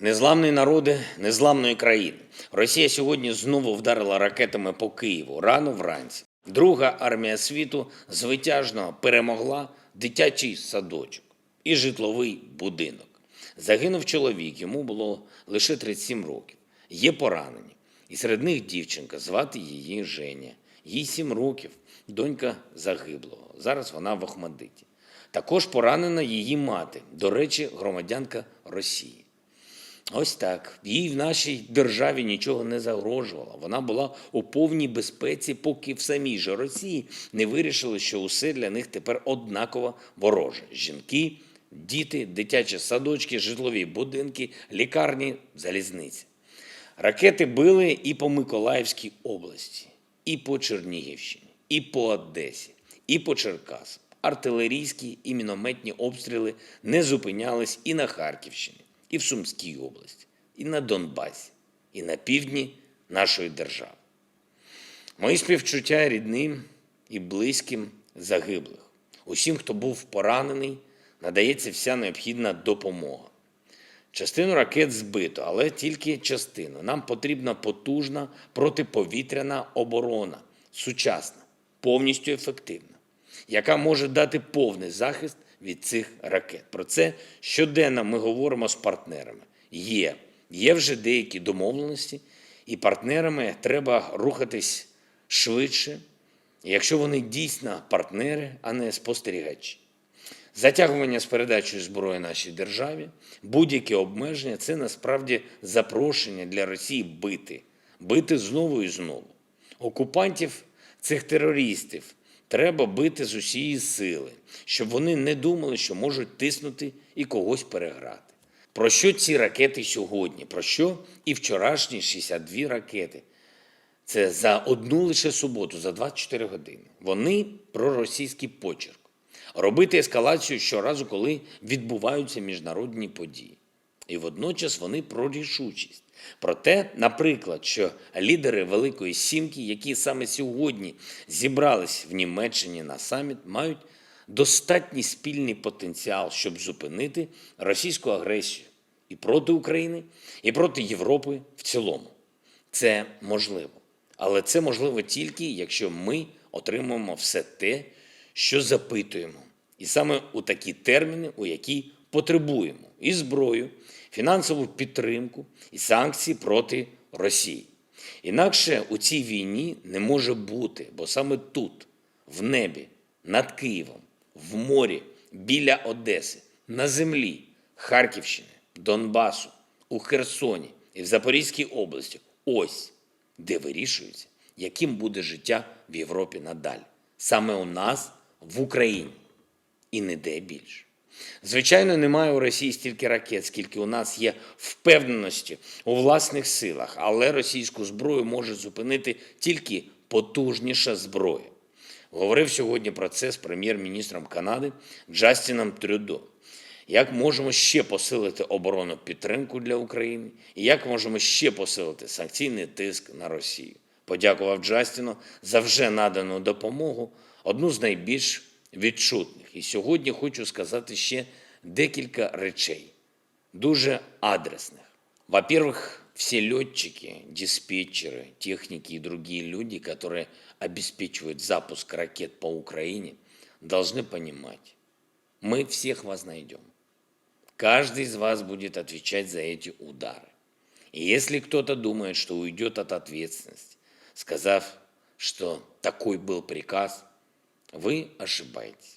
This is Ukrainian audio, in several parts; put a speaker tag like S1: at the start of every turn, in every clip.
S1: Незламні народи незламної країни. Росія сьогодні знову вдарила ракетами по Києву рано вранці. Друга армія світу звитяжно перемогла дитячий садочок і житловий будинок. Загинув чоловік, йому було лише 37 років. Є поранені. І серед них дівчинка, звати її Женя. Їй 7 років, донька загиблого. Зараз вона в Охмадиті. Також поранена її мати, до речі, громадянка Росії. Ось так. Їй в нашій державі нічого не загрожувало. Вона була у повній безпеці, поки в самій же Росії не вирішили, що усе для них тепер однаково вороже. Жінки, діти, дитячі садочки, житлові будинки, лікарні, залізниці. Ракети били і по Миколаївській області, і по Чернігівщині, і по Одесі, і по Черкасам. Артилерійські і мінометні обстріли не зупинялись і на Харківщині, і в Сумській області, і на Донбасі, і на півдні нашої держави. Мої співчуття рідним і близьким загиблих. Усім, хто був поранений, надається вся необхідна допомога. Частину ракет збито, але тільки частину. Нам потрібна потужна протиповітряна оборона, сучасна, повністю ефективна, яка може дати повний захист від цих ракет. Про це щоденно ми говоримо з партнерами. Є, є вже деякі домовленості, і партнерами треба рухатись швидше, якщо вони дійсно партнери, а не спостерігачі. Затягування з передачею зброї нашій державі, будь-які обмеження це насправді запрошення для Росії бити, бити знову і знову. Окупантів, цих терористів, треба бити з усієї сили, щоб вони не думали, що можуть тиснути і когось переграти. Про що ці ракети сьогодні? Про що і вчорашні 62 ракети? Це за одну лише суботу, за 24 години. Вони про російський почерк. Робити ескалацію щоразу, коли відбуваються міжнародні події. І водночас вони про рішучість. Про те, наприклад, що лідери Великої Сімки, які саме сьогодні зібрались в Німеччині на саміт, мають достатній спільний потенціал, щоб зупинити російську агресію і проти України, і проти Європи в цілому. Це можливо. Але це можливо тільки, якщо ми отримаємо все те, що запитуємо. І саме у такі терміни, у які потребуємо і зброю, фінансову підтримку, і санкції проти Росії. Інакше у цій війні не може бути, бо саме тут, в небі, над Києвом, в морі, біля Одеси, на землі Харківщини, Донбасу, у Херсоні і в Запорізькій області. Ось де вирішується, яким буде життя в Європі надалі. Саме у нас в Україні і ніде більше. Звичайно, немає у Росії стільки ракет, скільки у нас є впевненості у власних силах, але російську зброю може зупинити тільки потужніша зброя. Говорив сьогодні про це з прем'єр-міністром Канади Джастіном Трюдо. Як можемо ще посилити оборонну підтримку для України, і як можемо ще посилити санкційний тиск на Росію? Подякував Джастіну за вже надану допомогу, одну з найбільш відчутних. І сьогодні хочу сказати ще декілька речей, дуже адресних. Во-первых, все летчики, диспетчеры, техники и другие люди, которые обеспечивают запуск ракет по Украине, должны понимать, мы всех вас найдем. Каждый из вас будет отвечать за эти удары. И если кто-то думает, что уйдет от ответственности, сказав, что такой был приказ, вы ошибаетесь.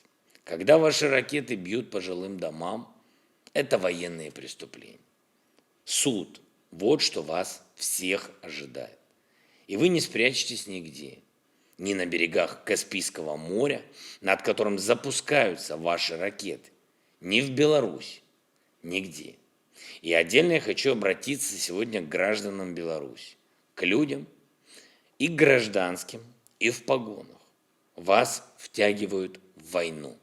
S1: Когда ваши ракеты бьют по жилым домам, это военные преступления. Суд – вот что вас всех ожидает. И вы не спрячетесь нигде. Ни на берегах Каспийского моря, над которым запускаются ваши ракеты, ни в Беларуси, нигде. И отдельно я хочу обратиться сегодня к гражданам Беларуси, к людям и к гражданским, и в погонах. Вас втягивают в войну.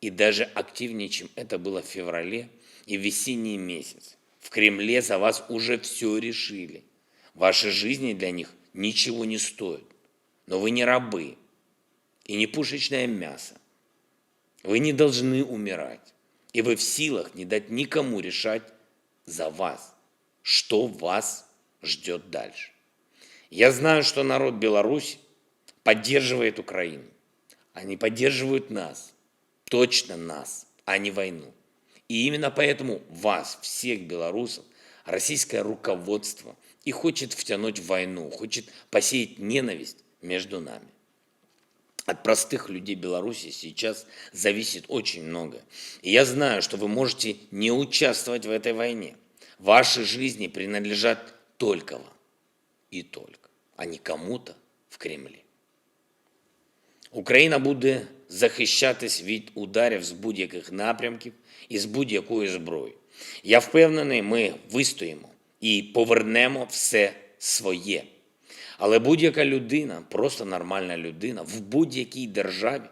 S1: И даже активнее, чем это было в феврале и в весенний месяц. В Кремле за вас уже все решили. Ваши жизни для них ничего не стоят. Но вы не рабы и не пушечное мясо. Вы не должны умирать. И вы в силах не дать никому решать за вас, что вас ждет дальше. Я знаю, что народ Беларуси поддерживает Украину. Они поддерживают нас, точно нас, а не войну. И именно поэтому вас, всех белорусов, российское руководство и хочет втянуть в войну, хочет посеять ненависть между нами. От простых людей Беларуси сейчас зависит очень многое. И я знаю, что вы можете не участвовать в этой войне. Ваши жизни принадлежат только вам. І только, а не кому-то в Кремлі. Україна буде захищатись від ударів з будь-яких напрямків і з будь-якої зброї. Я впевнений, ми вистоїмо і повернемо все своє. Але будь-яка людина, просто нормальна людина в будь-якій державі,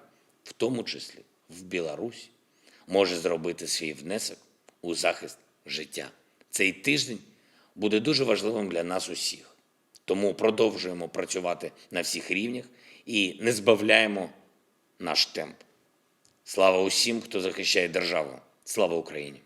S1: в тому числі в Білорусі, може зробити свій внесок у захист життя. Цей тиждень буде дуже важливим для нас усіх. Тому продовжуємо працювати на всіх рівнях і не збавляємо наш темп. Слава усім, хто захищає державу. Слава Україні!